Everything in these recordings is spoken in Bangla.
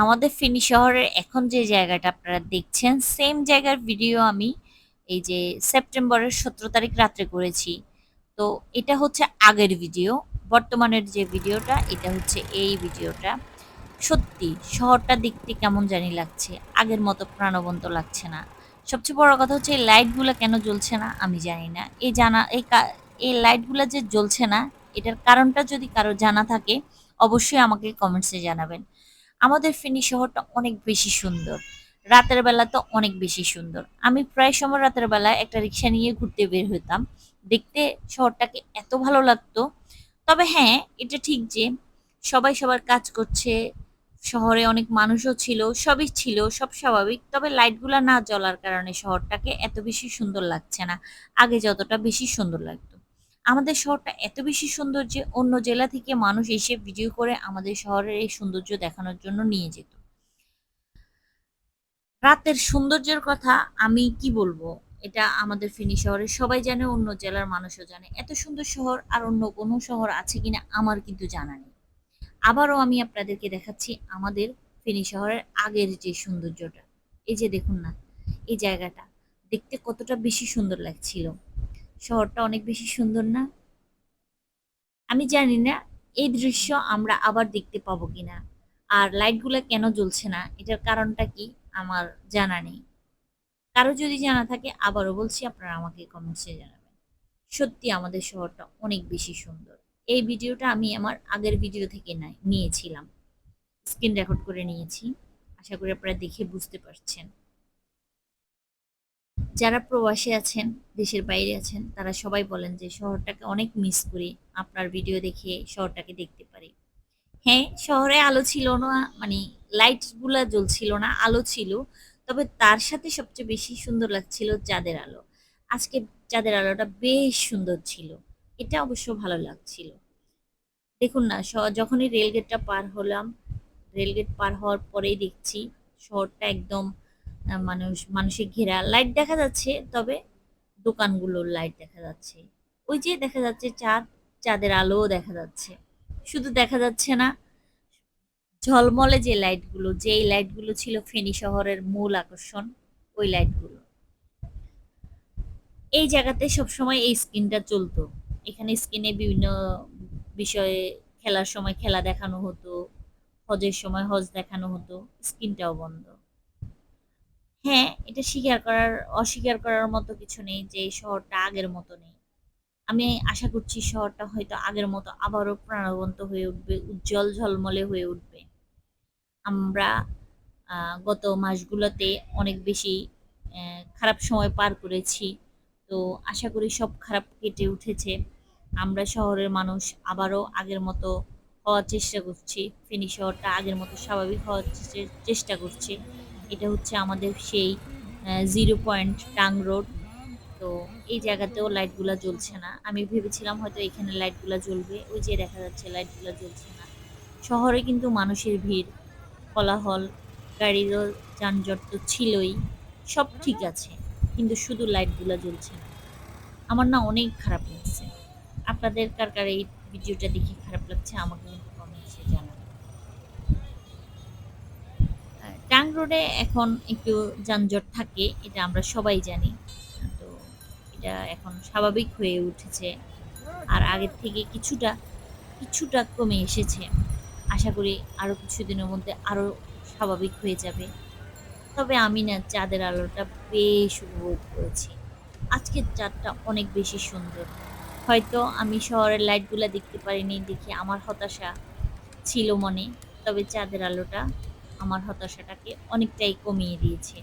আমাদের ফেনী শহরের এখন যে জায়গাটা আপনারা দেখছেন সেম জায়গার ভিডিও আমি এই যে সেপ্টেম্বরের সতেরো তারিখ রাত্রে করেছি। তো এটা হচ্ছে আগের ভিডিও বর্তমানের যে ভিডিওটা এটা হচ্ছে এই ভিডিওটা সত্যি, শহরটা দেখতে কেমন জানি লাগছে, আগের মতো প্রাণবন্ত লাগছে না। সবচেয়ে বড় কথা হচ্ছে এই লাইটগুলো কেন জ্বলছে না, আমি জানি না। এই জানা, এই এই লাইটগুলো যে জ্বলছে না, এটার কারণটা যদি কারও জানা থাকে, অবশ্যই আমাকে কমেন্টসে জানাবেন। আমাদের ফেনী শহরটা অনেক বেশি সুন্দর। রাতের বেলা তো অনেক বেশি সুন্দর। আমি প্রায় সময় রাতের বেলা একটা রিক্সা নিয়ে ঘুরতে বের হতাম দেখতে শহরটাকে এত ভালো লাগতো। তবে হ্যাঁ এটা ঠিক যে সবাই সবার কাজ করছে, শহরে অনেক মানুষও ছিল, সবই ছিল, সব স্বাভাবিক। তবে লাইটগুলা না জ্বলার কারণে শহরটাকে এত বেশি সুন্দর লাগছে না। আগে যতটা বেশি সুন্দর লাগতো। আমাদের শহরটা এত বেশি সুন্দর যে অন্য জেলা থেকে মানুষ এসে ভিডিও করে আমাদের শহরের এই সৌন্দর্য দেখানোর জন্য নিয়ে যেত। রাতের সৌন্দর্যের কথা আমি কি বলব? এটা আমাদের ফেনী শহরের সবাই জানে, অন্য জেলার মানুষও জানে। এত সুন্দর শহর আর অন্য কোনো শহর আছে কিনা আমার কিন্তু জানা নেই। আবারও আমি আপনাদেরকে দেখাচ্ছি আমাদের ফেনী শহরের আগের যে সৌন্দর্যটা। এই যে দেখুন না, এই জায়গাটা। দেখতে কতটা বেশি সুন্দর লাগছিল। শহরটা অনেক বেশি সুন্দর না? আমি জানি না, এই দৃশ্য আমরা আবার দেখতে পাবো কিনা। আর লাইটগুলো কেন জ্বলছে না? এটার কারণটা কি? আমার জানা নেই। কারও যদি জানা থাকে, আবারও বলছি, আপনারা আমাকে কমেন্টসে জানাবেন। সত্যি আমাদের শহরটা অনেক বেশি সুন্দর। এই ভিডিওটা আমি আমার আগের ভিডিও থেকে নিয়েছিলাম। স্ক্রিন রেকর্ড করে নিয়েছি। আশা করি আপনারা দেখে বুঝতে পারছেন। যারা প্রবাসী আছেন, দেশের বাইরে আছেন, তারা সবাই বলেন যে শহরটাকে অনেক মিস করি। আপনার ভিডিও দেখে শহরটাকে দেখতে পারি। হ্যাঁ শহরে আলো ছিল না মানে লাইটগুলা জ্বলছিল না, আলো ছিল। তবে তার সাথে সবচেয়ে বেশি সুন্দর লাগছিল চাঁদের আলো। আজকে চাঁদের আলোটা বেশ সুন্দর ছিল। এটা অবশ্য ভালো লাগছিল। দেখুন না যখনই রেলগেটটা পার হলাম রেলগেট পার হওয়ার পরেই দেখছি শহরটা একদম মানুষ মানুষে ঘেরা লাইট দেখা যাচ্ছে, তবে দোকানগুলোর লাইট দেখা যাচ্ছে। ওই যে দেখা যাচ্ছে চাঁদ, চাঁদের আলোও দেখা যাচ্ছে। শুধু দেখা যাচ্ছে না, ঝলমলে যে লাইটগুলো যেই লাইটগুলো ছিল ফেনী শহরের মূল আকর্ষণ, ওই লাইটগুলো এই জায়গাতে সবসময় এই স্ক্রিনটা চলতো। এখানে স্ক্রিনে বিভিন্ন বিষয়ে খেলার সময় খেলা দেখানো হতো, হজের সময় হজ দেখানো হতো, স্ক্রিনটাও বন্ধ। হ্যাঁ এটা স্বীকার করার, অস্বীকার করার মতো কিছু নেই যে এই শহরটা আগের মতো নেই। আমি আশা করছি শহরটা হয়তো আগের মতো আবারও প্রাণবন্ত হয়ে উঠবে, উজ্জ্বল ঝলমলে হয়ে উঠবে। আমরা গত মাসগুলোতে অনেক বেশি খারাপ সময় পার করেছি। তো আশা করি সব খারাপ কেটে উঠেছে। আমরা শহরের মানুষ আবারও আগের মতো হওয়ার চেষ্টা করছি। ফেনী শহরটা আগের মতো স্বাভাবিক হওয়ার চেষ্টা করছি। এটা হচ্ছে আমাদের সেই জিরো পয়েন্ট টাং রোড। তো এই জায়গাতেও লাইটগুলো জ্বলছে না। আমি ভেবেছিলাম হয়তো এখানে লাইটগুলো জ্বলবে। ওই যে দেখা যাচ্ছে লাইটগুলো জ্বলছে না। শহরে কিন্তু মানুষের ভিড়, কোলাহল, গাড়িরও যানজট তো ছিলই, সব ঠিক আছে, কিন্তু শুধু লাইটগুলো জ্বলছে না। আমার না অনেক খারাপ লাগছে। আপনাদের কার কার এই ভিডিওটা দেখে খারাপ লাগছে আমাকে কিন্তু কমেন্টসে জানাবেন আহ, টাং রোডে এখন একটু যানজট থাকে, এটা আমরা সবাই জানি। তো এটা এখন স্বাভাবিক হয়ে উঠেছে। আর আগের থেকে কিছুটা কিছুটা কমে এসেছে। আশা করি আরও কিছুদিনের মধ্যে আরও স্বাভাবিক হয়ে যাবে। তবে আমি না চাঁদের আলোটা বেশ উপভোগ করেছি। আজকের চাঁদটা অনেক বেশি সুন্দর। হয়তো আমি শহরের লাইটগুলো দেখতে পারিনি দেখে আমার হতাশা ছিল মনে, তবে চাঁদের আলোটা আমার হতাশাটাকে অনেকটাই কমিয়ে দিয়েছে।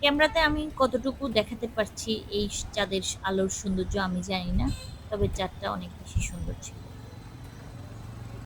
ক্যামেরাতে আমি কতটুকু দেখাতে পারছি এই চাঁদের আলোর সৌন্দর্য আমি জানি না, তবে চাঁদটা অনেক বেশি সুন্দর ছিল।